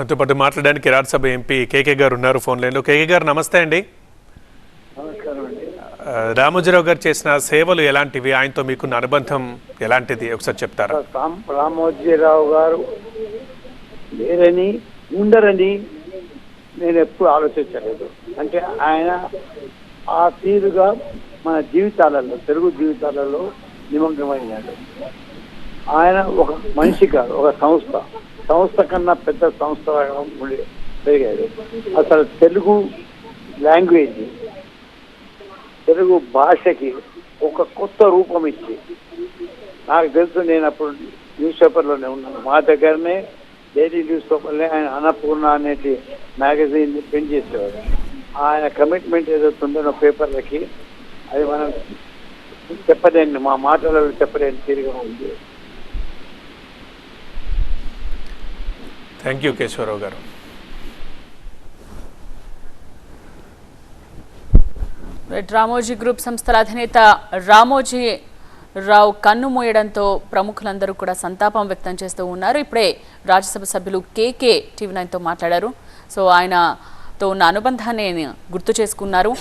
మనతో పాటు మాట్లాడడానికి రాజ్యసభ ఎంపీ కేకే గారు ఉన్నారు ఫోన్ లైన్లో. కేకే గారు నమస్తే అండి. నమస్కారం అండి ఆ, రామోజీరావు గారు చేసిన సేవలు ఎలాంటివి? ఆయనతో మీకున్న అనుబంధం ఎలాంటిది? ఒకసారి చెప్తారా? రామ్ రామోజీరావు గారు లేరని ఉండరని నేను ఎప్పుడు ఆలోచించలేదు. అంటే ఆయన ఆ తీరుగా మన జీవితాలలో తెలుగు జీవితాలలో నిమగ్నమైనాడు ఆయన ఒక మనిషి కాదు ఒక సంస్థ. సంస్థ కన్నా పెద్ద సంస్థ ఉండి పెరిగాడు అసలు తెలుగు లాంగ్వేజ్ తెలుగు భాషకి ఒక కొత్త రూపం ఇచ్చి నాకు తెలుసు నేను అప్పుడు న్యూస్ పేపర్లోనే ఉన్నాను. మా దగ్గరనే డైలీ న్యూస్ పేపర్లే ఆయన అన్నపూర్ణ అనేది మ్యాగజైన్ ప్రింట్ చేసేవాడు. ఆయన కమిట్మెంట్ ఏదైతే ఉందో పేపర్లకి అది మనం చెప్పలేని మా మాటలలో చెప్పలేని తీరుగా ఉంది. థ్యాంక్ యూ కేశవరావు గారు. రామోజీ గ్రూప్ సంస్థల అధినేత రామోజీ రావు కన్ను మూయడంతో ప్రముఖులందరూ కూడా సంతాపం వ్యక్తం చేస్తూ ఉన్నారు. ఇప్పుడే రాజ్యసభ సభ్యులు కేకే టీవీ నైన్తో మాట్లాడారు. సో ఆయనతో ఉన్న అనుబంధాన్ని గుర్తు చేసుకున్నారు.